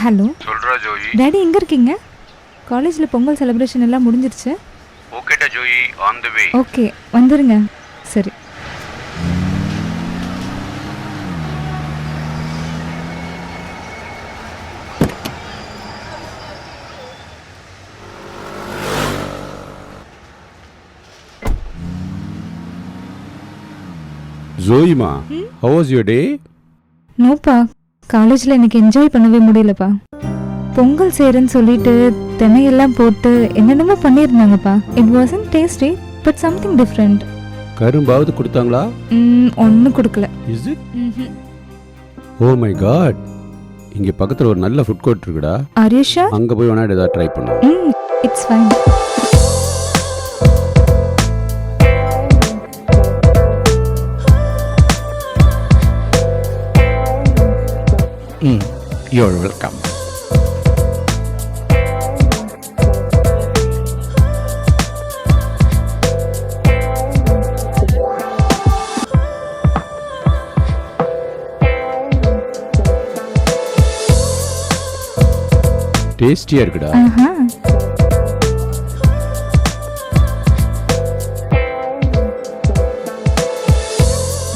Hello. சொல்றா Joey. Daddy எங்கே இருக்கீங்க? காலேஜில் பொங்கல் செலிப்ரேஷன் எல்லாம் முடிஞ்சிருச்சு. ஓகேடா Joey on the way okay வந்துருங்க. சரி. ஜோயிமா ஹவ் வாஸ் யுவர் டே நோப்பா. காலேஜில் எனக்கு என்ஜாய் பண்ணவே முடியலப்பா. பொங்கல் செய்கிறேன்னு சொல்லிட்டு தினையெல்லாம் போட்டு என்னென்னமோ பண்ணியிருந்தாங்கப்பா. It wasn't tasty but something different கரும்பாவது கொடுத்தாங்களா? ஒன்றும் கொடுக்கல. ஓ மை காட் இங்க பக்கத்துல ஒரு நல்ல ஃபுட் கோர்ட் இருக்குடா. ஆரிஷா அங்க போய் வேணா ஏதாவது ட்ரை பண்ணு it's fine Mm. You're welcome. டேஸ்டியா இருக்குடா ah. mm-hmm.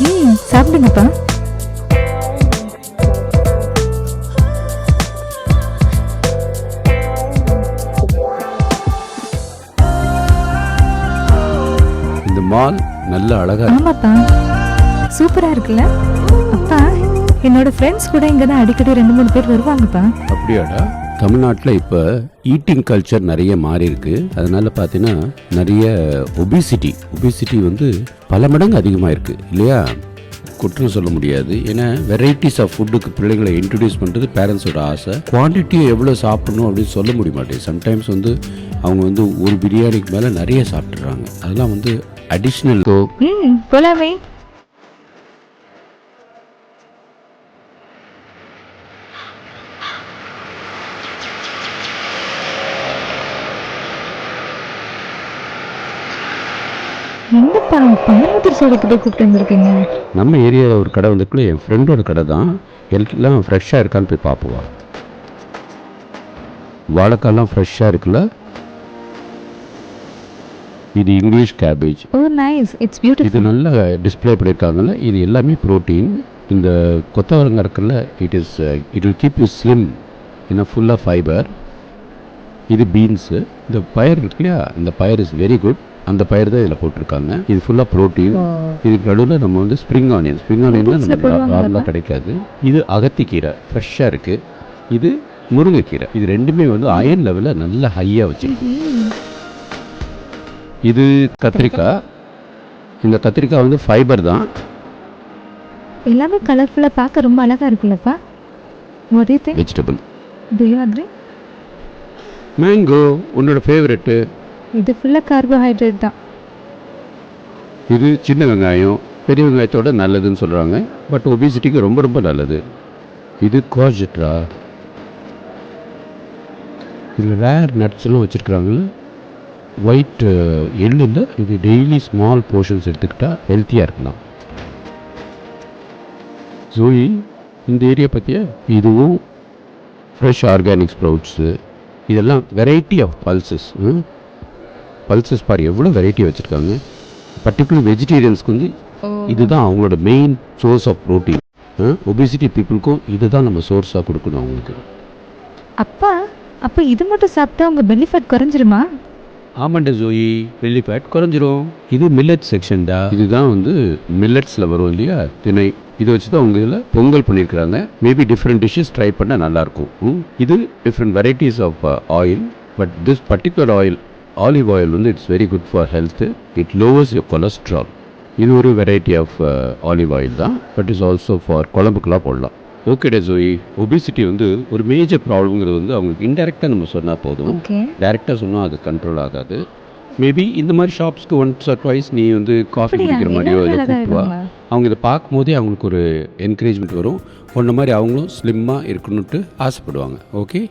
mm, சாப்பிடுங்கப்பா. மால் நல்ல அழகா ஆமாப்பா சூப்பரா இருக்குல்ல? அப்பா என்னோட ஃப்ரெண்ட்ஸ் கூட இங்க தான் அடிக்கடி ரெண்டு மூணு பேர் வருவாங்கப்பா. அப்படியாடா. தமிழ்நாட்டில் இப்போ ஈட்டிங் கல்ச்சர் நிறைய மாறி இருக்கு. அதனால பார்த்தீங்கன்னா நிறைய ஒபிசிட்டி ஒபிசிட்டி வந்து பல மடங்கு அதிகமாக இருக்கு. இல்லையா? குற்றம் சொல்ல முடியாது. ஏன்னா வெரைட்டிஸ் ஆஃப் ஃபுட்டுக்கு பிள்ளைங்களை இன்ட்ரடியூஸ் பண்ணுறது பேரண்ட்ஸோட ஆசை. குவான்டிட்டியை எவ்வளோ சாப்பிடணும் அப்படின்னு சொல்ல முடிய மாட்டேங்குது. சம்டைம்ஸ் வந்து அவங்க வந்து ஒரு பிரியாணிக்கு மேலே நிறைய சாப்பிட்றாங்க அதெல்லாம் வந்து அடிஷ்னல் ம் போலாமே. சோடா கிட்ட கூப்பிட்டு வந்திருக்கீங்க? நம்ம ஏரியாவில் ஒரு கடை வந்துக்குள்ள என் ஃப்ரெண்டோட கடை தான். எல்லாம் ஃப்ரெஷ்ஷாக இருக்கான்னு போய் பார்ப்போம். வா. வாழைக்காய்லாம் ஃப்ரெஷ்ஷாக இருக்குல்ல இது English cabbage oh nice it's இது பியூட்டிஃபுல் நல்லா டிஸ்ப்ளே பண்ணியிருக்காங்கல்ல. இது எல்லாமே ப்ரோட்டீன் இந்த கொத்தவரங்காய் இருக்குல்ல it is it will keep you slim இன்னும் ஃபுல்லாக ஃபைபர் இது பீன்ஸு இந்த பயிர் இருக்கு இல்லையா? இந்த பயிர் இஸ் வெரி குட் அந்த பயிர் தான் இதில் போட்டிருக்காங்க. இது ஃபுல்லாக ப்ரோட்டீன் இதுக்கு நடுவில் நம்ம வந்து ஸ்ப்ரிங் ஆனியன் ஸ்ப்ரிங் ஆனியன்லாம்? நார்மலாக கிடைக்காது. இது அகத்திக்கீரை. ஃப்ரெஷ்ஷாக இருக்குது இது முருங்கைக்கீரை. இது ரெண்டுமே வந்து அயன் லெவலில் நல்ல ஹையாக வச்சுருக்கு. இது கத்திரிக்காய். இந்த கத்திரிக்காய் வந்து ஃபைபர் தான். எல்லாமே கலர்ஃபுல்லா பார்க்க ரொம்ப அழகா இருக்குல்லப்பா. You think? Vegetable agree? Mango உன்னோட ஃபேவரெட்டு இது ஃபுல்லா கார்போஹைட்ரேட் தான். இது சின்ன வெங்காயம் பெரிய வெங்காயத்தோட நல்லதுன்னு சொல்கிறாங்க பட் ஒபிசிட்டிக்கு ரொம்ப ரொம்ப நல்லது. இது கோஜெட்ரா இதில் ரேர் நட்ஸ்லாம் வச்சுருக்குறாங்கல்ல. ஒயிட் எள்ளில் இது டெய்லி ஸ்மால் போர்ஷன்ஸ் எடுத்துக்கிட்டால் ஹெல்த்தியாக இருக்கலாம். ஜோயி இந்த ஏரியா பற்றியா இதுவும் ஃப்ரெஷ் ஆர்கானிக் ஸ்ப்ரவுட்ஸு இதெல்லாம் வெரைட்டி ஆஃப் பல்சஸ் பல்சஸ் பாரு எவ்வளோ வெரைட்டி வச்சுருக்காங்க. பர்டிகுலர் வெஜிடேரியன்ஸ்க்கு வந்து இதுதான் அவங்களோட main source of protein obesity பீப்புளுக்கும் இதுதான் நம்ம சோர்ஸாக கொடுக்கணும் அவங்களுக்கு. அப்பா அப்ப இது மட்டும் சாப்பிட்டா உங்க பெல்லி ஃபேட் குறைஞ்சிருமா? ஆமாண்ட ஜோயி வெள்ளி ஃபேட் குறைஞ்சிரும். இது மில்லட் செக்ஷன் தான் இதுதான் வந்து மில்லட்ஸில் வரும் இல்லையா? திணை. இதை வச்சு தான் அவங்க இதில் பொங்கல் பண்ணியிருக்கிறாங்க. மேபி டிஃப்ரெண்ட் டிஷ்ஷஸ் ட்ரை பண்ணால் நல்லாயிருக்கும். இது different varieties of oil but this particular oil olive oil வந்து it's very good for health it lowers your cholesterol இது ஒரு வெரைட்டி ஆஃப் ஆலிவ் ஆயில் தான். பட் இஸ் ஆல்சோ ஃபார் குழம்புக்கெலாம் போடலாம். ஓகேடா ஜோயி. ஒபிசிட்டி வந்து ஒரு மேஜர் ப்ராப்ளம்ங்கிறது வந்து அவங்களுக்கு இன்டெரக்டாக நம்ம சொன்னால் போதும். டைரெக்டாக சொன்னால் அது கண்ட்ரோல் ஆகாது. மேபி இந்த மாதிரி ஷாப்ஸ்க்கு ஒன்ஸ் ஆர் ட்வைஸ் நீ வந்து காஃபி? குடிக்கிற மாதிரியோ எல்லாரும் இல்லை அழகா கூப்பிட்டு வா இருக்காங்களா? அவங்க இதை பார்க்கும்போதே அவங்களுக்கு ஒரு என்கரேஜ்மெண்ட் வரும். உன்ன மாதிரி அவங்களும் ஸ்லிம்மாக இருக்கணுன்ட்டு ஆசைப்படுவாங்க. ஓகே